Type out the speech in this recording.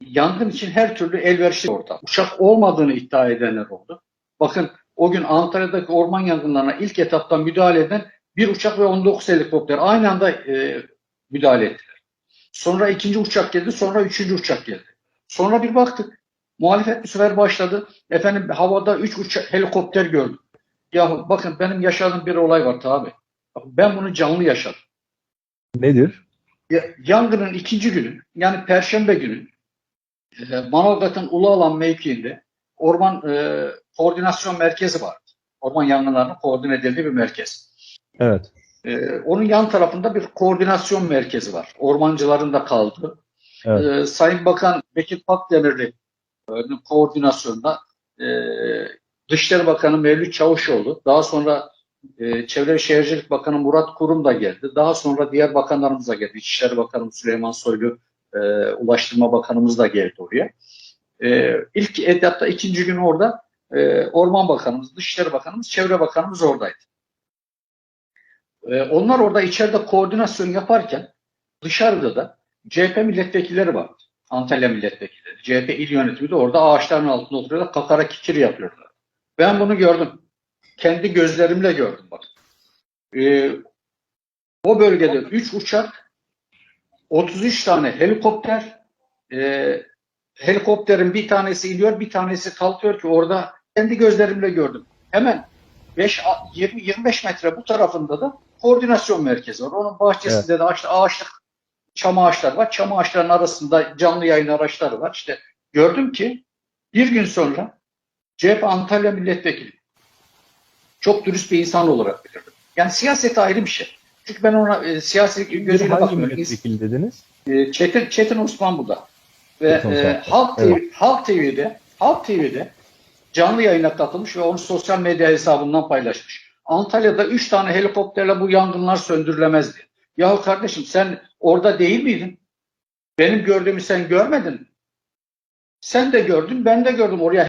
yangın için her türlü elverişli ortam. Uçak olmadığını iddia edenler oldu. Bakın o gün Antalya'daki orman yangınlarına ilk etapta müdahale eden bir uçak ve 19 helikopter aynı anda e, müdahale ettiler. Sonra ikinci uçak geldi, sonra üçüncü uçak geldi. Sonra bir baktık. Muhalefet bu sefer başladı. Efendim havada üç uçak, helikopter gördüm. Ya bakın benim yaşadığım bir olay var tabi. Ben bunu canlı yaşadım. Nedir? Ya- Yangının ikinci günü yani Perşembe günü Manavgat'ın Ulualan mevkiinde orman e, koordinasyon merkezi var. Orman yangınlarının koordine edildiği bir merkez. Evet. E, onun yan tarafında bir koordinasyon merkezi var. Ormancıların da kaldığı. Evet. E, Sayın Bakan Bekir Pakdemirli e, koordinasyonda e, Dışişleri Bakanı Mevlüt Çavuşoğlu, daha sonra e, Çevre ve Şehircilik Bakanı Murat Kurum da geldi. Daha sonra diğer bakanlarımız da geldi. İçişleri Bakanı Süleyman Soylu, e, Ulaştırma Bakanımız da geldi oraya. E, ilk etapta ikinci gün orada e, Orman Bakanımız, Dışişleri Bakanımız, Çevre Bakanımız oradaydı. E, onlar orada içeride koordinasyon yaparken dışarıda da CHP milletvekilleri vardı. Antalya milletvekilleri. CHP il yönetimi de orada ağaçların altında oturuyorlar. Kakara kikir yapıyorlar. Ben bunu gördüm. Kendi gözlerimle gördüm bak. Ee, o bölgede 3 uçak, 33 tane helikopter, e, helikopterin bir tanesi iniyor, bir tanesi kalkıyor ki orada kendi gözlerimle gördüm. Hemen 5 20 25 metre bu tarafında da koordinasyon merkezi var. Onun bahçesinde de ağaç, ağaçlık çam ağaçları var. Çam ağaçlarının arasında canlı yayın araçları var. İşte gördüm ki bir gün sonra CHP Antalya Milletvekili çok dürüst bir insan olarak bilirdim. Yani siyaset ayrı bir şey. Çünkü ben ona e, siyasi gözüyle Hangi milletvekili dediniz? E, Çetin, Çetin Osman burada. Ve Çetin e. Halk, TV, Evet. Halk TV'de Halk TV'de canlı yayına katılmış ve onu sosyal medya hesabından paylaşmış. Antalya'da 3 tane helikopterle bu yangınlar söndürülemez diye. Yahu kardeşim sen orada değil miydin? Benim gördüğümü sen görmedin? Sen de gördün, ben de gördüm. Oraya